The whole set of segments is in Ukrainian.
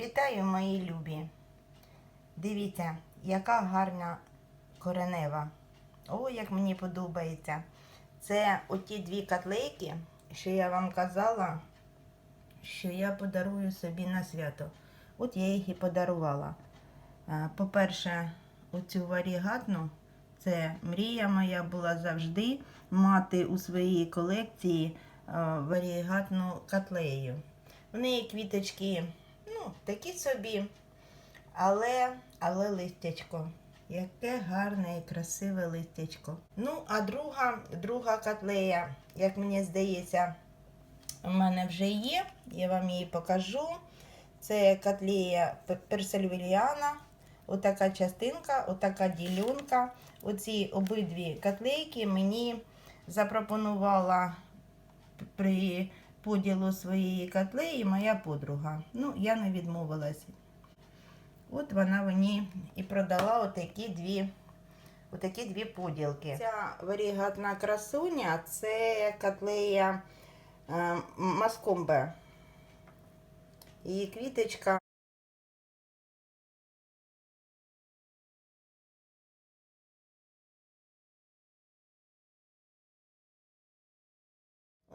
Вітаю, мої любі. Дивіться, яка гарна коренева. О, як мені подобається. Це оті дві котлейки, що я вам казала, що я подарую собі на свято. От я їх і подарувала. По-перше, оцю варігатну, це мрія моя була завжди мати у своїй колекції варігатну котлею. В неї квіточки, ну, такі собі, але, але листячко. Яке гарне і красиве листячко. Ну, а друга, друга котлея, як мені здається, у мене вже є. Я вам її покажу. Це котлея персельвіліана. Отака частинка, отака ділянка. Оці обидві котлейки мені запропонувала при поділу своєї котлеї моя подруга. Ну, я не відмовилася. От вона мені і продала отакі дві, отакі дві поділки. Ця варігатна красуня це котлея маскомбе. Її квіточка.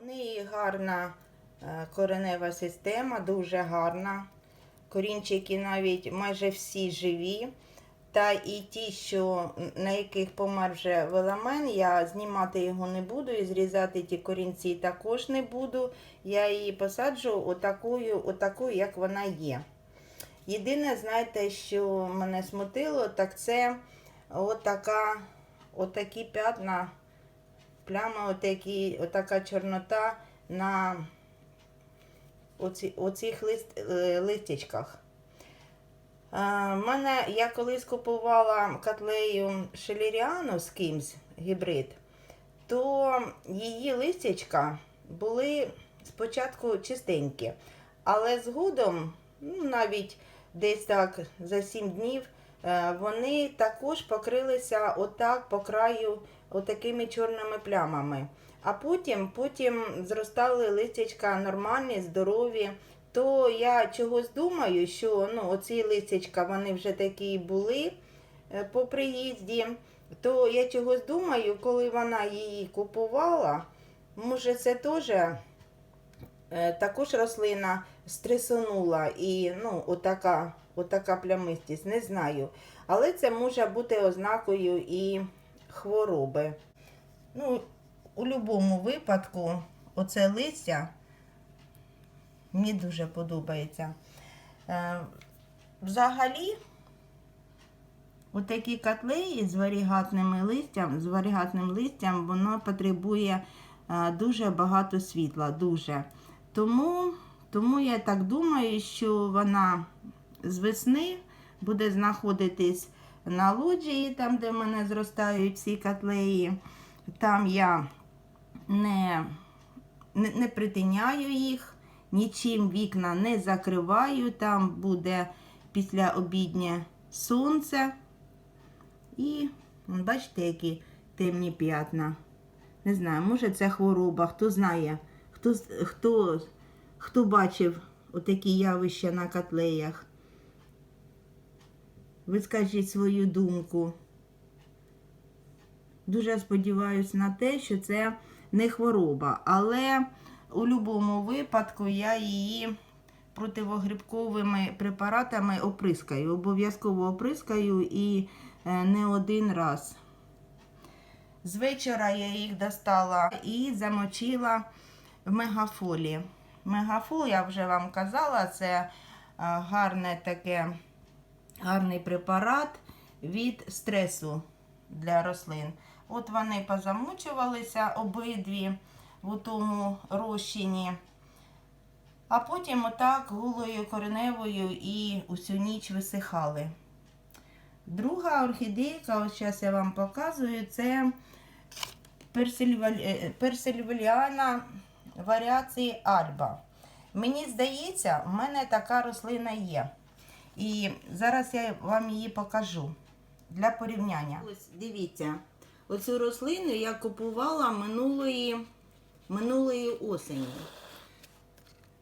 Неї гарна е, коренева система, дуже гарна. Корінчики навіть майже всі живі. Та і ті, що на яких помер вже веламен, я знімати його не буду і зрізати ті корінці також не буду. Я її посаджу отакою, отакою як вона є. Єдине, знаєте, що мене смутило, так це отака, отакі п'ятна, плями, отакі, отака чорнота на оцих лист, е, листячках. У мене я колись купувала котлею шеліріану з кимсь гібрид, то її листячка були спочатку чистенькі, але згодом, ну, навіть десь так за 7 днів, е, вони також покрилися отак по краю отакими чорними плямами. А потім, потім зростали листячка нормальні, здорові. То я чогось думаю, що ну, оці листячка вони вже такі були е, по приїзді. То я чогось думаю, коли вона її купувала, може це теж е, також рослина стресонула і ну, отака, отака плямистість, не знаю. Але це може бути ознакою і хвороби. Ну, у будь-якому випадку, оце листя. Мені дуже подобається. Е, взагалі, отакі котлеї з варігатними листям, з варігатним листям, воно потребує е, дуже багато світла. дуже. Тому, тому я так думаю, що вона з весни буде знаходитись на лоджії, там, де в мене зростають ці котлеї. Там я не, не, не притиняю їх нічим вікна не закриваю, там буде після обіднє сонце. І бачите, які темні п'ятна. Не знаю, може це хвороба, хто знає, хто хто, хто бачив отакі явища на котлеях. Ви свою думку. Дуже сподіваюся на те, що це не хвороба, але у будь-якому випадку я її противогрибковими препаратами оприскаю. Обов'язково оприскаю і е, не один раз. З вечора я їх достала і замочила в мегафолі. Мегафол, я вже вам казала, це е, гарне таке, гарний препарат від стресу для рослин. От вони позамочувалися обидві в тому розчині. А потім отак голою кореневою і усю ніч висихали. Друга орхідейка, ось зараз я вам показую, це персильваліана варіації Альба. Мені здається, в мене така рослина є. І зараз я вам її покажу для порівняння. Ось дивіться, оцю рослину я купувала минулої минулої осені.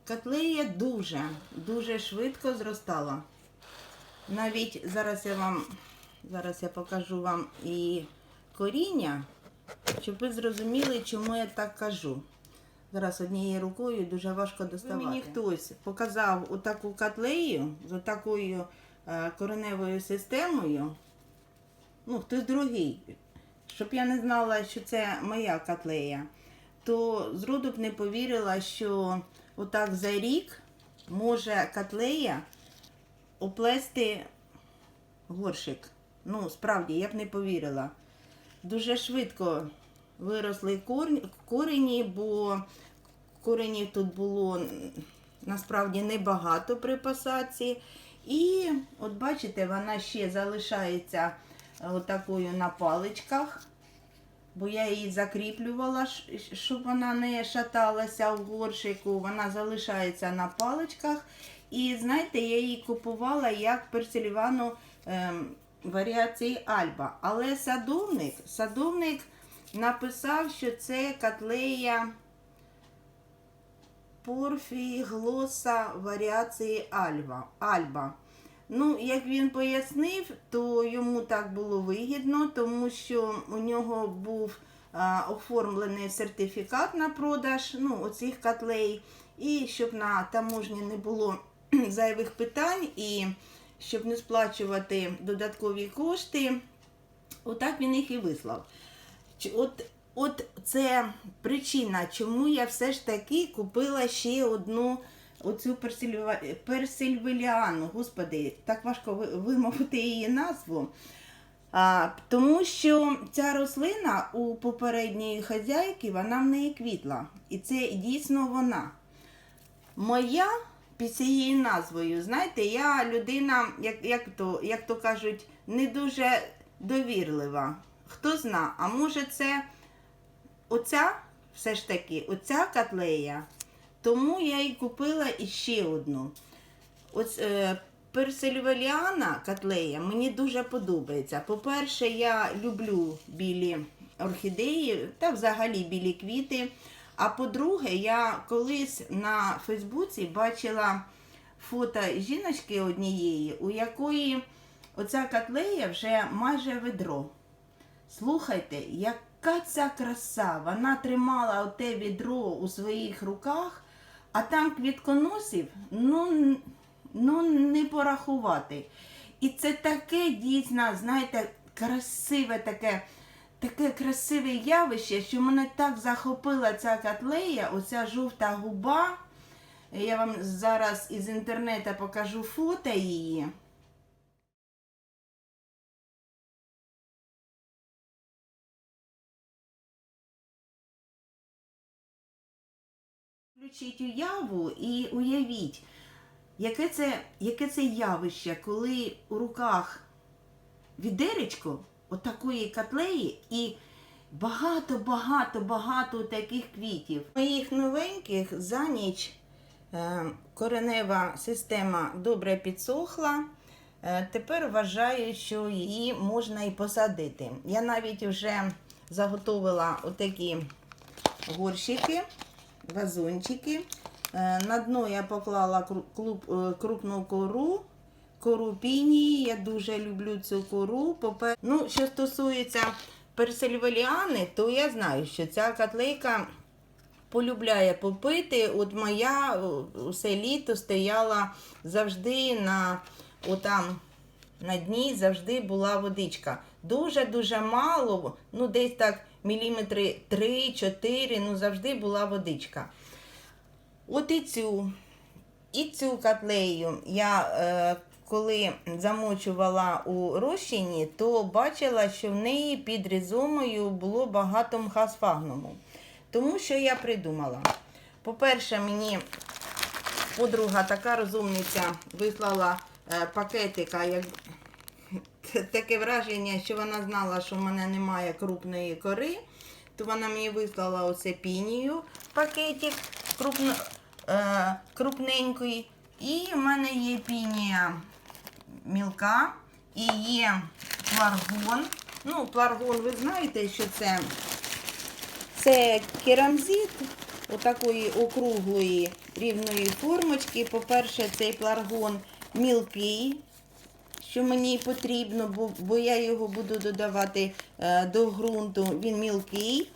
Котлея дуже, дуже швидко зростала. Навіть зараз я вам зараз я покажу вам і коріння, щоб ви зрозуміли, чому я так кажу. Зараз однією рукою дуже важко доставати. Мені хтось показав отаку котлею з отакою е, кореневою системою. Ну, хтось другий, щоб я не знала, що це моя котлея, то зроду б не повірила, що отак за рік може котлея оплести горшик. Ну, справді, я б не повірила. Дуже швидко виросли корені, бо коренів тут було насправді небагато при посадці. І от бачите, вона ще залишається е, отакою на паличках, бо я її закріплювала, щоб вона не шаталася в горшику. Вона залишається на паличках. І знаєте, я її купувала як персилівану ем, варіації Альба. Але садовник, садовник написав, що це котлея порфіглоса варіації Альба. Альба. Ну, як він пояснив, то йому так було вигідно, тому що у нього був а, оформлений сертифікат на продаж ну, оцих котлей. І щоб на таможні не було зайвих питань і щоб не сплачувати додаткові кошти, отак він їх і вислав. От, от це причина, чому я все ж таки купила ще одну оцю персильвеліану. Господи, так важко вимовити її назву. А, тому що ця рослина у попередньої хазяйки вона в неї квітла. І це дійсно вона. Моя під цією назвою, знаєте, я людина, як, як, то, як то кажуть, не дуже довірлива. Хто зна, а може це оця, все ж таки, оця котлея. Тому я і купила іще одну. Ось е, персильвеліана котлея мені дуже подобається. По-перше, я люблю білі орхідеї та взагалі білі квіти. А по-друге, я колись на Фейсбуці бачила фото жіночки однієї, у якої оця котлея вже майже ведро. Слухайте, яка ця краса! Вона тримала оте відро у своїх руках, а там квітконосів, ну, ну не порахувати. І це таке дійсно, знаєте, красиве таке, таке красиве явище, що мене так захопила ця котлея, оця жовта губа. Я вам зараз із інтернету покажу фото її. Включіть уяву і уявіть, яке це, яке це явище, коли у руках відеречко отакої котлеї і багато, багато, багато таких квітів. Моїх новеньких за ніч е, коренева система добре підсохла. Е, Тепер вважаю, що її можна і посадити. Я навіть вже заготовила отакі горщики, вазончики. Е, На дно я поклала е, крупну кору, кору пінії. Я дуже люблю цю кору. Ну, що стосується персильвеліани, то я знаю, що ця котлейка полюбляє попити. От моя о, усе літо стояла завжди на отам. На дні завжди була водичка. Дуже-дуже мало, ну десь так міліметри 3-4, ну завжди була водичка. От і цю, і цю котлею я е, коли замочувала у розчині, то бачила, що в неї під різомою було багато мха сфагнуму. Тому що я придумала. По-перше, мені подруга така розумниця вислала е, пакетика, як таке враження, що вона знала, що в мене немає крупної кори, то вона мені вислала оце пінію пакетик крупно, е, крупненький. І в мене є пінія мілка і є пларгон. Ну, пларгон, ви знаєте, що це це керамзит. отакої округлої рівної формочки. По-перше, цей пларгон мілкий, що мені потрібно, бо, бо я його буду додавати е, до ґрунту. Він мілкий.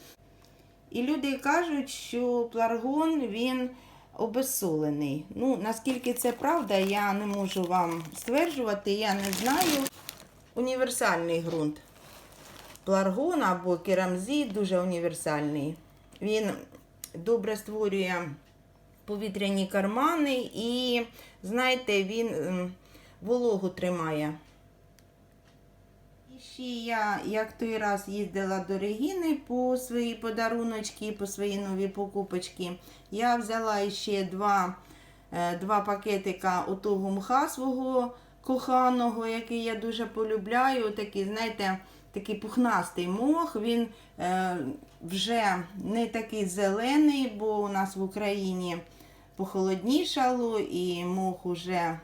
І люди кажуть, що пларгон він обезсолений. Ну, наскільки це правда, я не можу вам стверджувати, я не знаю. Універсальний ґрунт. Пларгон або керамзит дуже універсальний. Він добре створює повітряні кармани і, знаєте, він ем, вологу тримає. І ще я, як той раз їздила до Регіни по свої подаруночки, по свої нові покупочки, я взяла ще два, е, два пакетика отого мха свого коханого, який я дуже полюбляю. Такий, знаєте, такий пухнастий мох. Він е, вже не такий зелений, бо у нас в Україні похолоднішало і мох уже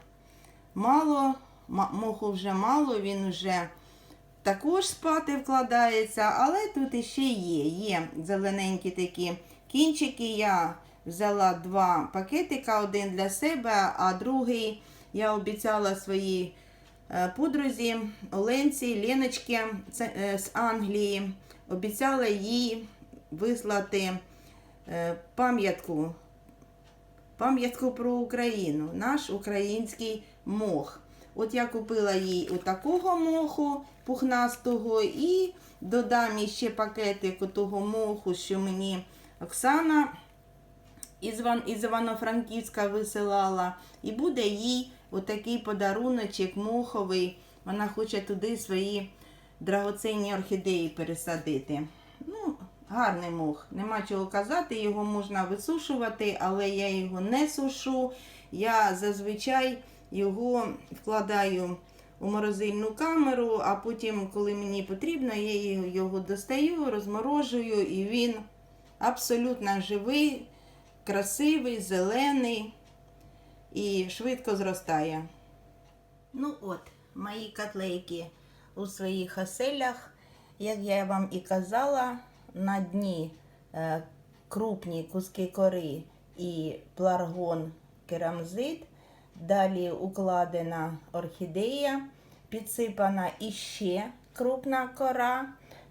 мало, моху вже мало, він вже також спати вкладається, але тут іще є. Є зелененькі такі кінчики. Я взяла два пакетика, один для себе, а другий я обіцяла своїй е, подрузі Оленці Леночки е, з Англії. Обіцяла їй вислати е, пам'ятку пам'ятку про Україну, наш український мох. От я купила їй отакого моху пухнастого і додам іще пакетик того моху, що мені Оксана із, Івано-Франківська висилала. І буде їй отакий подаруночок моховий. Вона хоче туди свої драгоценні орхідеї пересадити. Ну, гарний мох, нема чого казати, його можна висушувати, але я його не сушу. Я зазвичай його вкладаю у морозильну камеру, а потім, коли мені потрібно, я його достаю, розморожую, і він абсолютно живий, красивий, зелений і швидко зростає. Ну от, мої котлейки у своїх оселях, як я вам і казала, на дні е, крупні куски кори і пларгон керамзит. Далі укладена орхідея, підсипана іще крупна кора.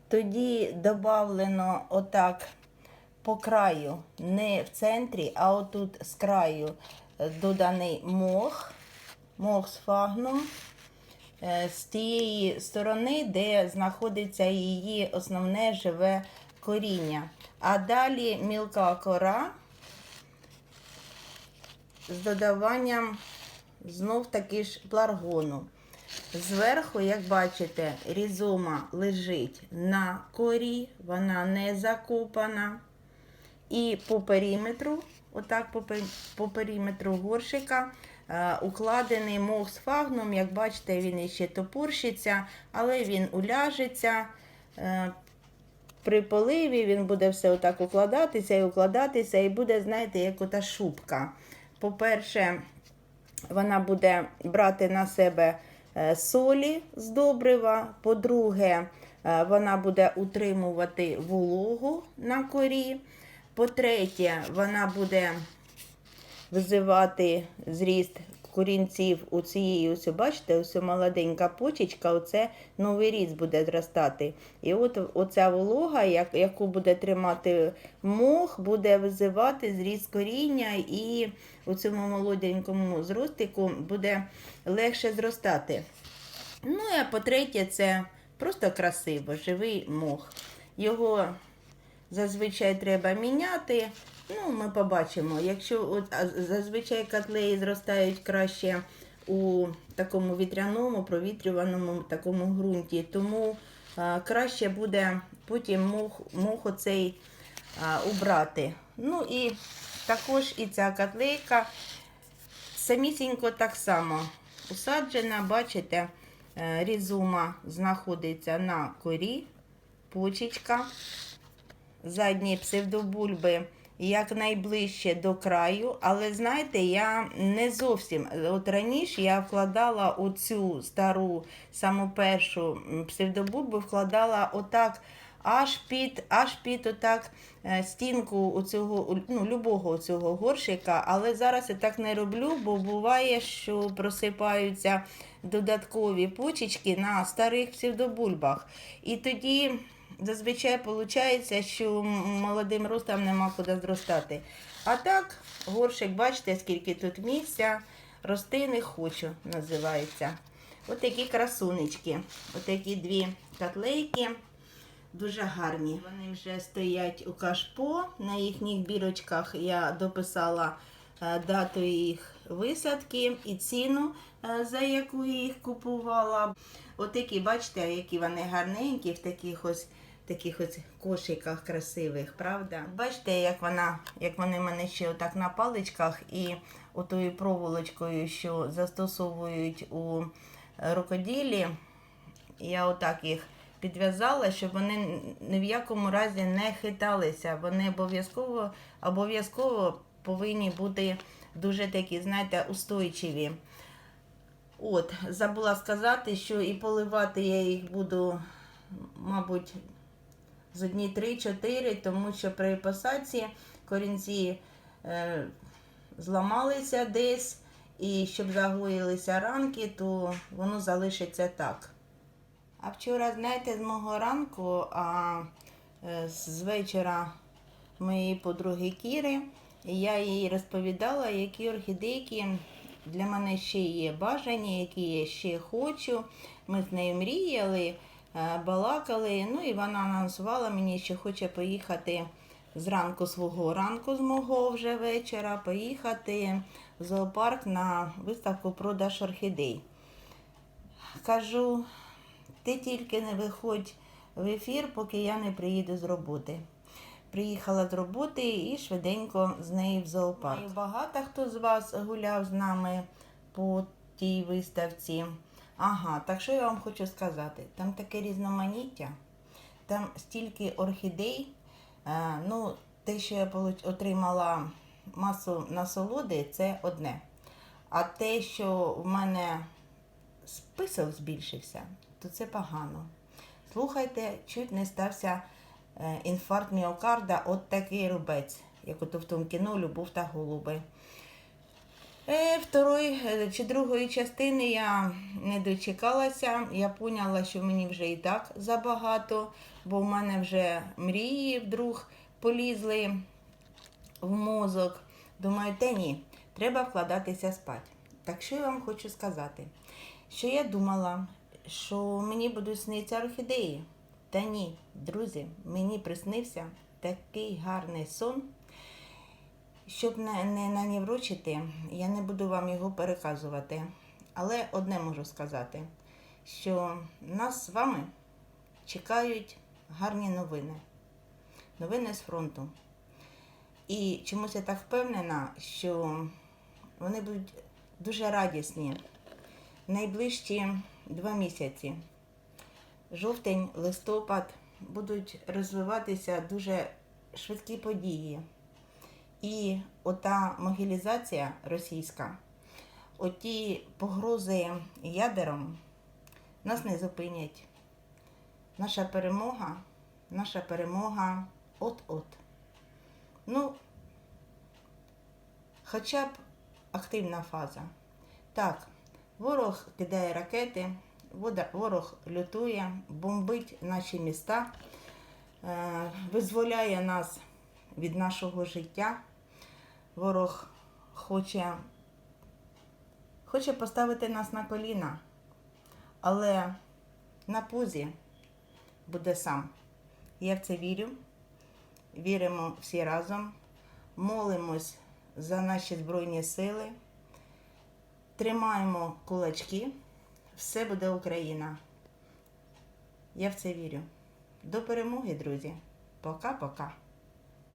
Тоді додавлено отак по краю, не в центрі, а отут з краю доданий мох, мох з фагном. Е, з тієї сторони, де знаходиться її основне живе коріння. А далі мілка кора з додаванням знов таки ж пларгону. Зверху, як бачите, різома лежить на корі, вона не закопана. І по периметру, отак по, периметру горшика, е, укладений мох з фагном. Як бачите, він іще топорщиться, але він уляжеться. Е, при поливі він буде все отак укладатися і укладатися, і буде, знаєте, як ота шубка. По-перше, вона буде брати на себе е, солі з добрива. По-друге, е, вона буде утримувати вологу на корі. По-третє, вона буде визивати зріст корінців у цієї, ось бачите, ось молоденька почечка, оце новий ріст буде зростати. І от оця волога, як, яку буде тримати мох, буде визивати зріст коріння, і у цьому молоденькому зростику буде легше зростати. Ну, а по-третє, це просто красиво, живий мох. Його зазвичай треба міняти. Ну, ми побачимо. Якщо от, зазвичай котлеї зростають краще у такому вітряному, провітрюваному такому ґрунті, тому а, краще буде потім мох, мох оцей а, убрати. Ну і також і ця котлейка самісінько так само усаджена, бачите, е, різума знаходиться на корі, почечка задні псевдобульби якнайближче до краю, але знаєте, я не зовсім. От раніше я вкладала оцю стару, саму першу псевдобульбу, вкладала отак аж під, аж під отак е, стінку у цього, ну, любого цього горщика. Але зараз я так не роблю, бо буває, що просипаються додаткові почечки на старих псевдобульбах. І тоді зазвичай виходить, що молодим ростам нема куди зростати. А так, горщик, бачите, скільки тут місця. Рости не хочу, називається. Ось такі красунечки. Ось такі дві котлейки. Дуже гарні. Вони вже стоять у кашпо. На їхніх бірочках я дописала е, дату їх висадки і ціну, е, за яку я їх купувала. Отакі, бачите, які вони гарненькі в таких ось таких ось кошиках красивих, правда? Бачите, як вона, як вони в мене ще отак на паличках і отою проволочкою, що застосовують у е, рукоділлі. Я отак їх підв'язала, щоб вони ні в якому разі не хиталися. Вони обов'язково обов'язково повинні бути дуже такі, знаєте, устойчиві. От, забула сказати, що і поливати я їх буду, мабуть, з одні 3-4, тому що при посадці корінці е, зламалися десь, і щоб загоїлися ранки, то воно залишиться так. А вчора, знаєте, з мого ранку, а е, з вечора моєї подруги Кіри, я їй розповідала, які орхідейки для мене ще є бажані, які я ще хочу. Ми з нею мріяли, балакали. Ну і вона анонсувала мені, що хоче поїхати зранку свого ранку, з мого вже вечора, поїхати в зоопарк на виставку продаж орхідей. Кажу, ти тільки не виходь в ефір, поки я не приїду з роботи. Приїхала з роботи і швиденько з нею в зоопарк. І багато хто з вас гуляв з нами по тій виставці. Ага, так що я вам хочу сказати? Там таке різноманіття, там стільки орхідей. Е, ну, те, що я отримала масу насолоди, це одне. А те, що в мене список збільшився, то це погано. Слухайте, чуть не стався е, інфаркт міокарда, от такий рубець, як ото в тому кіно Любов та голуби. Е, второї е, чи другої частини я не дочекалася. Я поняла, що мені вже і так забагато, бо в мене вже мрії вдруг полізли в мозок. Думаю, та ні, треба вкладатися спати. Так що я вам хочу сказати? Що я думала, що мені будуть снитися орхідеї. Та ні, друзі, мені приснився такий гарний сон. Щоб не, не наніврочити, я не буду вам його переказувати. Але одне можу сказати, що нас з вами чекають гарні новини. Новини з фронту. І чомусь я так впевнена, що вони будуть дуже радісні найближчі два місяці. Жовтень, листопад будуть розвиватися дуже швидкі події. І ота могилізація російська, оті погрози ядером нас не зупинять. Наша перемога, наша перемога от-от. Ну, хоча б активна фаза. Так, ворог кидає ракети, ворог лютує, бомбить наші міста, е, визволяє нас від нашого життя. Ворог хоче, хоче поставити нас на коліна, але на пузі буде сам. Я в це вірю. Віримо всі разом, молимось за наші Збройні Сили, тримаємо кулачки, все буде Україна. Я в це вірю. До перемоги, друзі. Пока-пока.